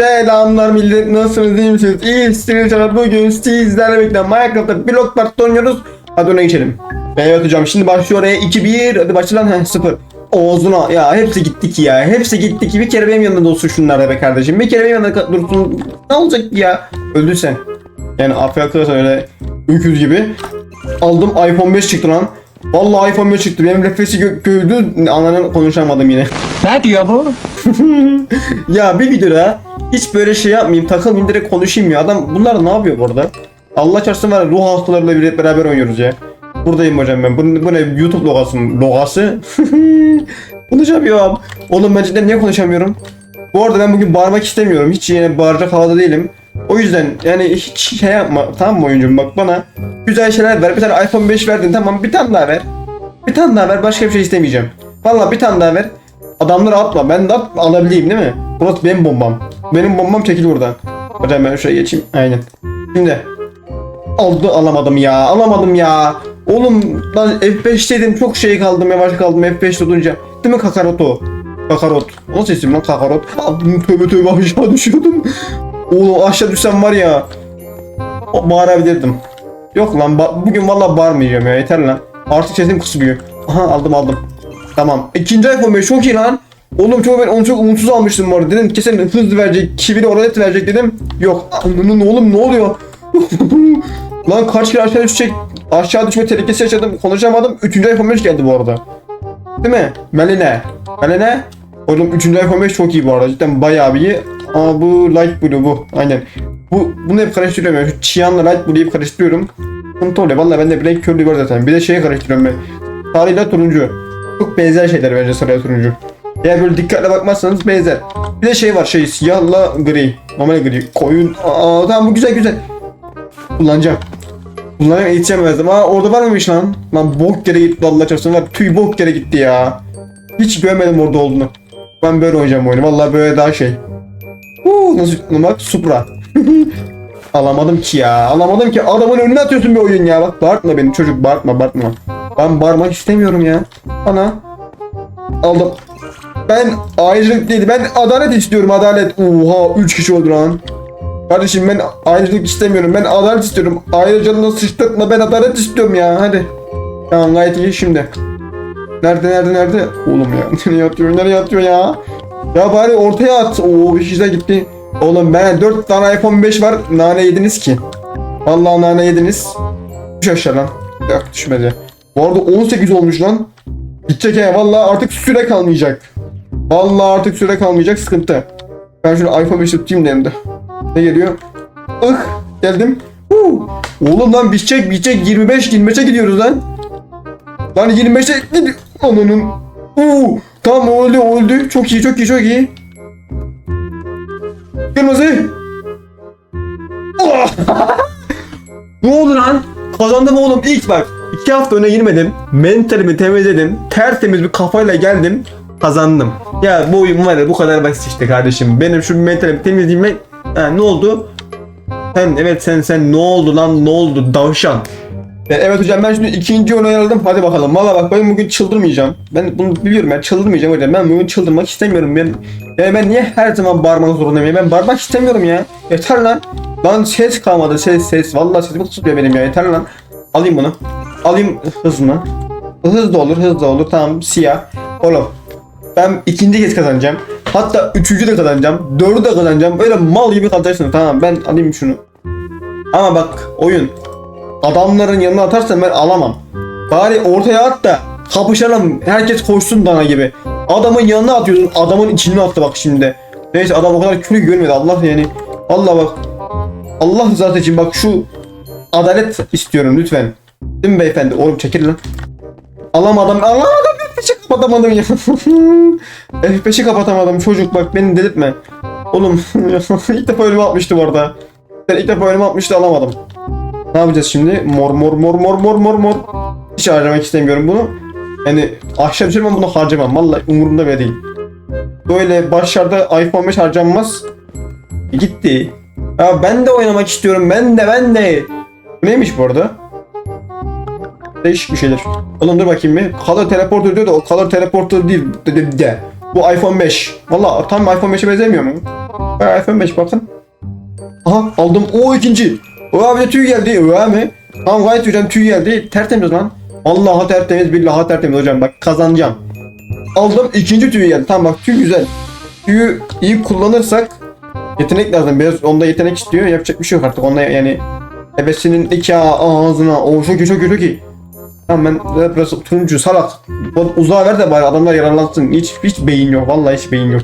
Selamlar millet nasılsınız iyi misiniz? İyisiniz canım bugün sizlerle birlikte Minecraft'ta Block Park'ta oynuyoruz. Hadi ona geçelim. Evet hocam şimdi başlıyor oraya. 2-1 hadi başla lan. 0. Ağzına ya hepsi gittik ya. Hepsi gittik. Bir kere benim yanımda dursun şunlar be kardeşim. Bir kere benim yanımda dursun. Ne olacak ya? Öldün sen. Yani afiyet olsun öyle öküz gibi. Aldım. iPhone 5 çıktı lan Vallahi iPhone 5 çıktı benim nefesi gö gördü ananı konuşamadım yine Ne diyor bu? ya bir videoda hiç böyle şey yapmayayım takılmayayım direkt konuşayım ya. Adam bunlar ne yapıyor bu arada? Allah çarpsın var ruh hastalarıyla bir beraber oynuyoruz ya. Buradayım hocam ben. Bu, bu ne YouTube logası mı? Logası? Konuşamıyorum. Oğlum ben cidden niye konuşamıyorum? Bu arada ben bugün bağırmak istemiyorum. Hiç yine bağıracak havada değilim. O yüzden yani hiç şey yapma. Tamam mı oyuncum bak bana. Güzel şeyler ver. Bir tane iPhone 5 verdin tamam bir tane daha ver. Bir tane daha ver başka bir şey istemeyeceğim. Vallahi bir tane daha ver. Adamları atma. Ben de at alabileyim değil mi? Burası benim bombam. Benim bombam çekil buradan. Hocam ben şuraya geçeyim. Aynen. Şimdi. Aldı alamadım ya. Alamadım ya. Oğlum lan F5'teydim çok şey kaldım yavaş kaldım F5 tutunca. Değil mi kakarot o? Kakarot. O sesim lan kakarot. Aldım tövbe tövbe aşağı düşüyordum. Oğlum aşağı düşsem var ya. O bağırabilirdim. Yok lan bugün vallahi bağırmayacağım ya yeter lan. Artık sesim kısılıyor. Aha aldım aldım. Tamam. İkinci iPhone 5 çok iyi lan. Oğlum çok ben onu çok umutsuz almıştım bu. Dedim kesin hız verecek, kibiri oralet verecek dedim. Yok. Oğlum ne oluyor? lan kaç kere aşağı düşecek. Aşağı düşme tehlikesi yaşadım. Konuşamadım. Üçüncü iPhone 5 geldi bu arada. Değil mi? Meline. Meline. Oğlum üçüncü iPhone 5 çok iyi bu arada. Cidden bayağı iyi. Ama bu light blue bu. Aynen. Bu bunu hep karıştırıyorum. Yani. Şu çiyanla light blue'yu hep karıştırıyorum. Sıkıntı oluyor. Valla bende renk körlüğü var zaten. Bir de şeyi karıştırıyorum ben. Sarıyla turuncu. Çok benzer şeyler bence sarıya turuncu. Eğer böyle dikkatle bakmazsanız benzer. Bir de şey var şey siyahla gri. Normal gri. Koyun. Aa tamam bu güzel güzel. Kullanacağım. Kullanacağım eğiteceğim lazım. Aa orada var mıymış lan? Lan bok yere gitti Allah çarpsın var. Tüy bok yere gitti ya. Hiç görmedim orada olduğunu. Ben böyle oynayacağım oyunu. Vallahi böyle daha şey. Uuu nasıl bak Supra. Alamadım ki ya. Alamadım ki. Adamın önüne atıyorsun bir oyun ya. Bak bağırtma beni çocuk. Bağırtma bağırtma. Ben bağırmak istemiyorum ya. Bana. Aldım. Ben ayrıcalık değil. Ben adalet istiyorum adalet. Oha 3 kişi oldu lan. Kardeşim ben ayrıcalık istemiyorum. Ben adalet istiyorum. Ayrıcalığına sıçtırtma ben adalet istiyorum ya. Hadi. Tamam gayet iyi şimdi. Nerede nerede nerede? Oğlum ya nereye atıyor nereye atıyor ya? Ya bari ortaya at. Oo bir kişi de gitti. Oğlum ben 4 tane iPhone 5 var. Nane yediniz ki. Vallahi nane yediniz. Düş aşağı lan. Yok düşmedi. Bu arada 18 olmuş lan. Gidecek ya vallahi artık süre kalmayacak. Vallahi artık süre kalmayacak sıkıntı. Ben şunu iPhone 5 tutayım da elimde. Ne geliyor? Ih geldim. Huu. Oğlum lan bitecek bitecek 25 25'e gidiyoruz lan. Lan 25'e gidiyor. Ananın. Uuu. Tamam öldü öldü. Çok iyi çok iyi çok iyi. Kırmızı. Ah! ne oldu lan? Kazandım oğlum ilk bak. iki hafta öne girmedim. Mentalimi temizledim. Tertemiz bir kafayla geldim. Kazandım. Ya bu oyun var ya bu kadar basit işte kardeşim. Benim şu mentalimi temizleyeyim. Ha, ne oldu? Sen evet sen sen ne oldu lan ne oldu davşan. E, Evet hocam ben şimdi ikinci oyunu oynadım. Hadi bakalım. Valla bak ben bugün çıldırmayacağım. Ben bunu biliyorum ben çıldırmayacağım hocam. Ben bugün çıldırmak istemiyorum. Ben, yani ben niye her zaman bağırmak zorundayım? Ben bağırmak istemiyorum ya. Yeter lan. Lan ses kalmadı ses ses. Valla sesim tutuyor benim ya. Yeter lan. Alayım bunu. Alayım hız mı? Hız da olur hız da olur. Tamam siyah. Oğlum ben ikinci kez kazanacağım. Hatta üçüncü de kazanacağım. Dördü de kazanacağım. Böyle mal gibi kalacaksın. Tamam ben alayım şunu. Ama bak oyun. Adamların yanına atarsan ben alamam. Bari ortaya at da kapışalım. Herkes koşsun dana gibi. Adamın yanına atıyorsun. Adamın içine attı bak şimdi. Neyse adam o kadar kötü görmedi. Allah yani. Allah bak. Allah rızası için bak şu adalet istiyorum lütfen. Değil mi beyefendi? Oğlum çekil lan. Alamadım. Alamadım. F5'i kapatamadım ya. F5'i kapatamadım çocuk bak beni delirtme. Oğlum ilk defa ölüme atmıştı bu arada. Ben ilk defa ölüme atmıştı alamadım. Ne yapacağız şimdi? Mor mor mor mor mor mor mor. Hiç harcamak istemiyorum bunu. Yani aşağı düşerim ama bunu harcamam. Vallahi umurumda bile değil. Böyle başlarda iPhone 5 harcanmaz. Gitti. Ya ben de oynamak istiyorum. Ben de ben de. Neymiş bu arada? Değişik bir şeyler. Oğlum dur bakayım bir. Color Teleporter diyor da o Color Teleporter değil. De, de, de. Bu iPhone 5. Valla tam iPhone 5'e benzemiyor mu? Ha, iPhone 5 bakın. Aha aldım. O ikinci. O abi de tüy geldi. O abi. Tamam gayet hocam tüy geldi. Tertemiz lan. Allah'a tertemiz billahi tertemiz hocam bak kazanacağım. Aldım ikinci tüyü geldi. Tamam bak tüy güzel. Tüyü iyi kullanırsak yetenek lazım. Biraz onda yetenek istiyor. Yapacak bir şey yok artık. Onda yani Ebesinin iki ağzına. O çok çok iyi çok iyi. Tamam ben biraz turuncu salak. Uzağa ver de bari adamlar yararlansın. Hiç hiç beyin yok. Vallahi hiç beyin yok.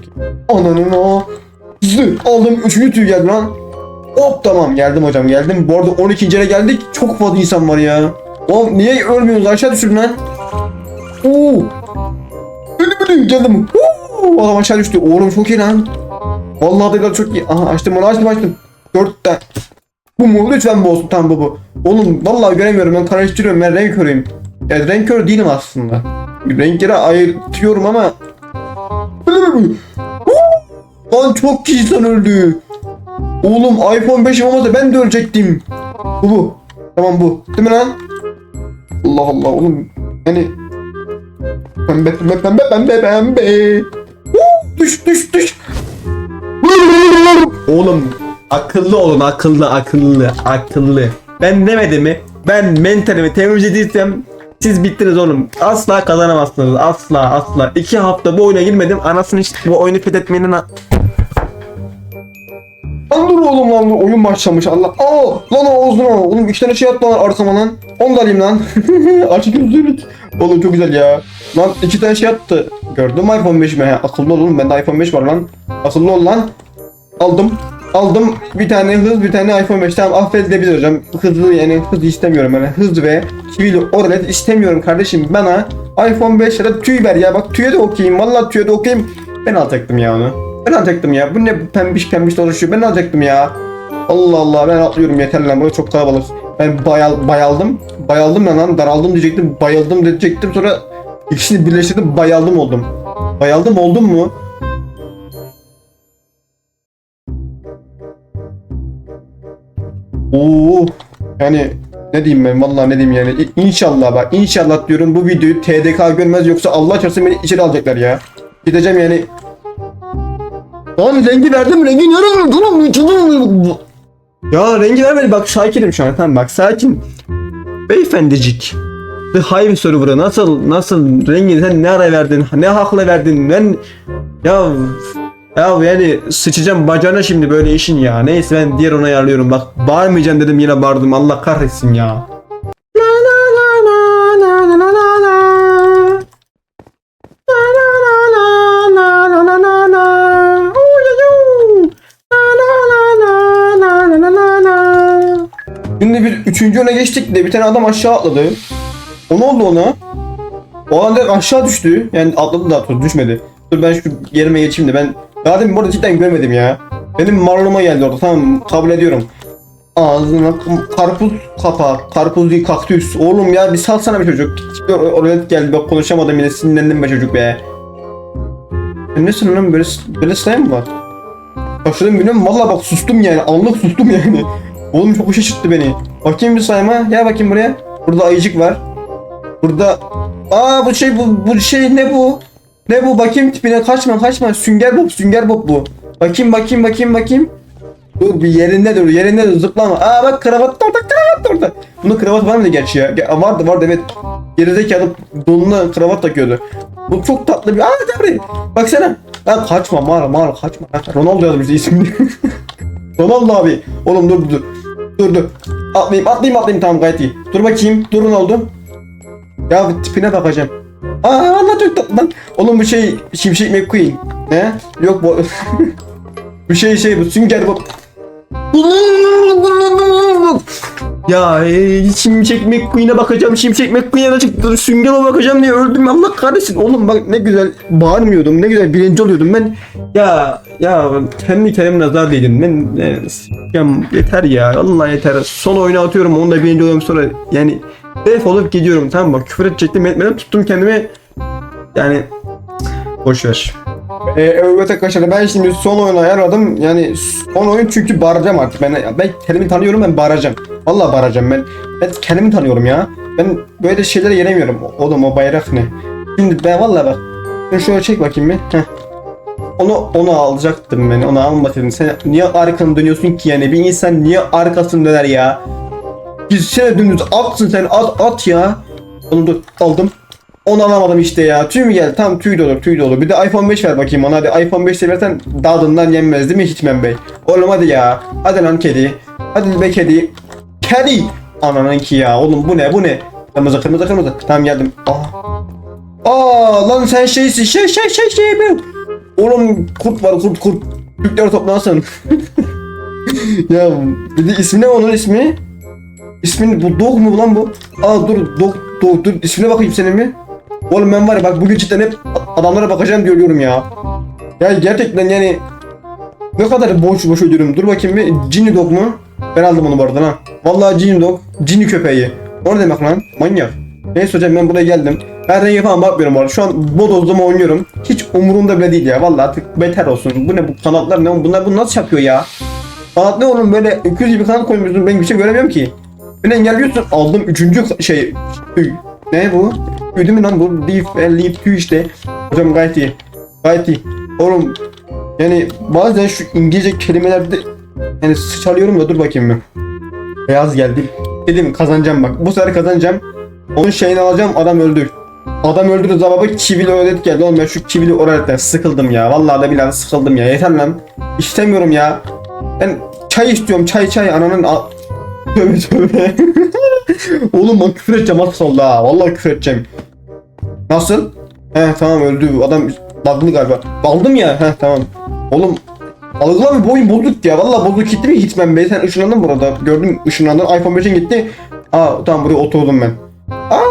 Ananın o. Zı. Aldım üçüncü tüy geldi lan. Hop tamam geldim hocam geldim. Bu arada 12. yere geldik. Çok fazla insan var ya. Oğlum niye ölmüyorsunuz aşağı düşün lan. Oo. Ölüm ölüm geldim. Oo. Adam aşağı düştü. Oğlum çok iyi lan. Vallahi da çok iyi. Aha açtım onu açtım açtım. Dört tane. Bu mu? Lütfen bu olsun. Tamam bu bu. Oğlum vallahi göremiyorum ben karıştırıyorum ben renk körüyüm. Yani renk kör değilim aslında. Renkleri ayırtıyorum ama. Lan çok kişi insan öldü. Oğlum iPhone 5'im olmasa ben de ölecektim. Bu bu. Tamam bu. Değil mi lan? Allah Allah oğlum. Yani pembe pembe pembe pembe pembe. Huu, Düş düş düş. Oğlum akıllı olun akıllı akıllı akıllı. Ben demedim mi? Ben mentalimi temizlediysem siz bittiniz oğlum. Asla kazanamazsınız. Asla asla. İki hafta bu oyuna girmedim. Anasını işte bu oyunu fethetmenin Lan dur oğlum lan oyun başlamış Allah. Aa lan ağzına oğlum iki tane şey attı lan arkama lan. Onu da alayım lan. Açık gözlülük. Oğlum çok güzel ya. Lan iki tane şey attı. Gördün mü iPhone 5 mi? He, akıllı ol oğlum bende iPhone 5 var lan. Akıllı ol lan. Aldım. Aldım bir tane hız bir tane iPhone 5 tamam affedilebilir hocam hızlı yani hız istemiyorum yani hız ve çivili OLED istemiyorum kardeşim bana iPhone 5 ya da tüy ver ya bak tüye de okuyayım vallahi tüye de okuyayım ben alacaktım ya onu ben alacaktım ya. Bu ne pembiş pembiş dolaşıyor. Ben alacaktım ya. Allah Allah ben atlıyorum yeter lan. Burası çok kalabalık. Ben bayal, bayaldım. Bayaldım ya lan. Daraldım diyecektim. Bayıldım diyecektim. Sonra ikisini birleştirdim. Bayaldım oldum. Bayaldım oldum mu? Oo. Yani ne diyeyim ben? Vallahi ne diyeyim yani? İnşallah bak. İnşallah diyorum bu videoyu TDK görmez. Yoksa Allah çarpsın beni içeri alacaklar ya. Gideceğim yani. Lan rengi verdim rengi yarım tamam Ya rengi vermedi bak sakinim şu an tamam bak sakin. Beyefendicik. The Hive server'ı nasıl nasıl rengi sen ne ara verdin ne hakla verdin ben ya ya yani sıçacağım bacağına şimdi böyle işin ya. Neyse ben diğer ona ayarlıyorum. Bak bağırmayacağım dedim yine bağırdım. Allah kahretsin ya. Üçüncü öne geçtik de bir tane adam aşağı atladı. O ne oldu ona? O anda aşağı düştü. Yani atladı da atladı düşmedi. Dur ben şu yerime geçeyim de ben daha demin bu arada cidden görmedim ya. Benim marluma geldi orada tamam kabul ediyorum. Ağzına karpuz kapağı, karpuz değil kaktüs. Oğlum ya bir salsana bir çocuk. Or- Oraya geldi bak konuşamadım yine sinirlendim be çocuk be. Sen nesin lan böyle, böyle slime mı var? Başladım bilmiyorum valla bak sustum yani anlık sustum yani. Oğlum çok şaşırttı beni. Bakayım bir slime'a gel bakayım buraya. Burada ayıcık var. Burada Aa bu şey bu, bu şey ne bu? Ne bu bakayım tipine kaçma kaçma sünger bob sünger bob bu. Bakayım bakayım bakayım bakayım. Dur bir yerinde dur yerinde dur zıplama. Aa bak kravat da orada kravat da orada. Bunun kravat var mıydı gerçi ya? Ge- Vardı vardı evet. Gerizekalı donuna kravat takıyordu. Bu çok tatlı bir... Aa Demri. Baksana. Lan kaçma mağara mağara kaçma. Ronaldo yazmış ismini. Ronaldo abi. Oğlum dur dur. Dur dur. Atlayayım atlayayım atlayayım tamam gayet iyi. Dur bakayım. Dur Ronaldo. Ya tipine bakacağım. Aa Allah çok tatlı lan. Oğlum bu şey Şimşek McQueen. Ne? Yok bu. bu şey şey bu sünger bu. Ya e, Şimşek McQueen'e bakacağım. Şimşek McQueen'e çıktı. Sünger'e bakacağım diye öldüm. Allah kahretsin. Oğlum bak ne güzel bağırmıyordum. Ne güzel birinci oluyordum. Ben ya ya kendi kendime nazar değdim. Ben e, ya, yeter ya. Allah yeter. Son oyunu atıyorum. Onda birinci oluyorum sonra yani defolup gidiyorum. Tamam mı? Küfür edecektim etmeden tuttum kendimi. Yani boş ver. Ee, evet arkadaşlar ben şimdi son oyunu ayarladım. Yani son oyun çünkü bağıracağım artık. Ben ben kendimi tanıyorum ben bağıracağım. Vallahi bağıracağım ben. Ben kendimi tanıyorum ya. Ben böyle şeylere yenemiyorum. Oğlum o bayrak ne? Şimdi ben vallahi bak. Şunu şöyle çek bakayım bir. Heh. Onu onu alacaktım ben. Onu almasaydın. Sen niye arkanı dönüyorsun ki yani? Bir insan niye arkasını döner ya? Gitsene dümdüz atsın sen at at ya. Onu da aldım. Onu alamadım işte ya. Tüy mü geldi? Tam tüy de olur tüy de olur. Bir de iPhone 5 ver bakayım bana. Hadi iPhone 5 de versen dadından yenmez değil mi Hitman Bey? Oğlum hadi ya. Hadi lan kedi. Hadi be kedi. Kedi. Ananın ki ya. Oğlum bu ne bu ne? Kırmızı kırmızı kırmızı. Tamam geldim. Aa. Aa lan sen şeysin. Şey şey şey şey ben. Oğlum kurt var kurt kurt. Türkler toplansın. ya bir de ismi ne onun ismi? İsmin bu Dog mu lan bu? Aa dur Dog Dog dur ismine bakayım senin mi? Oğlum ben var ya bak bugün cidden hep adamlara bakacağım diyorum ya. Ya gerçekten yani ne kadar boş boş ödüyorum. Dur bakayım bir Cini Dog mu? Ben aldım onu bu arada ha. Vallahi Cini Dog, Cini köpeği. O ne demek lan? Manyak. Neyse hocam ben buraya geldim. Ben rengi falan bakmıyorum bu arada. Şu an bodozlama oynuyorum. Hiç umurumda bile değil ya. Vallahi artık beter olsun. Bu ne bu kanatlar ne? Bunlar bunu nasıl yapıyor ya? Kanat ne oğlum böyle öküz gibi kanat koymuşsun. Ben bir şey göremiyorum ki. Beni engelliyorsun. Aldım üçüncü şey. Ne bu? Değil mi lan bu? Leaf, e, leaf tüy işte. Hocam gayet iyi. Gayet iyi. Oğlum yani bazen şu İngilizce kelimelerde yani sıçralıyorum da dur bakayım bir. Beyaz geldi. Dedim kazanacağım bak. Bu sefer kazanacağım. Onun şeyini alacağım adam öldü. Adam öldürdü zababa çivili öğret geldi. Oğlum ben şu çivili öğretten sıkıldım ya. Vallahi da billahi sıkıldım ya. Yeter lan. İstemiyorum ya. Ben çay istiyorum. Çay çay ananın Tövbe tövbe. Oğlum ben küfür edeceğim az oldu ha. Vallahi küfür edeceğim. Nasıl? He tamam öldü. Adam daldı galiba. Daldım ya. He tamam. Oğlum Algılama bir boyun bozuk ya. Vallahi bozuk gitti mi Hitman Bey? Sen ışınlandın burada. Gördüm ışınlandın. iPhone 5'in gitti. Aa tamam buraya oturdum ben. Aa!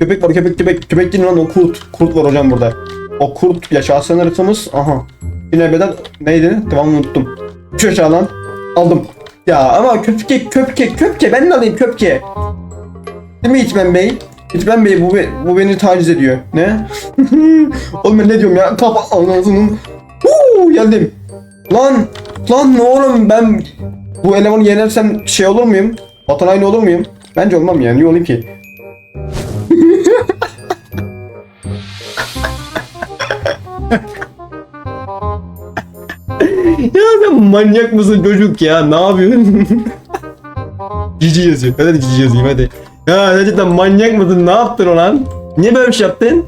Köpek var köpek köpek. Köpek değil lan o kurt. Kurt var hocam burada. O kurt yaşasın ırkımız. Aha. Yine beden neydi? Tamam unuttum. Şu aşağı lan. Aldım. Ya ama köpke köpke köpke ben de alayım köpke. Değil mi Hitman Bey? Hitman Bey bu, bu beni taciz ediyor. Ne? oğlum ben ne diyorum ya? Kapa anasının. Huu, geldim. Lan lan ne oğlum ben bu elemanı yenersem şey olur muyum? Vatan haini olur muyum? Bence olmam ya. Niye olayım ki? Ya sen manyak mısın çocuk ya? Ne yapıyorsun? cici yazıyor. Hadi cici yazayım hadi. Ya gerçekten manyak mısın? Ne yaptın o lan? Niye böyle bir şey yaptın?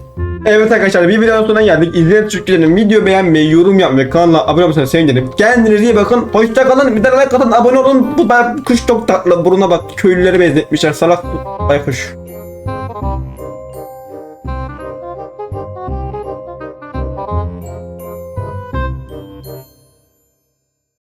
Evet arkadaşlar bir videonun sonuna geldik. İzleyen Türkçelerin video beğenmeyi, yorum yapmayı, kanala abone olmayı sevinirim. Kendinize iyi bakın. Hoşça kalın. Bir de like atın, abone olun. Bu ben kuş çok tatlı. Buruna bak köylüleri benzetmişler. Salak baykuş.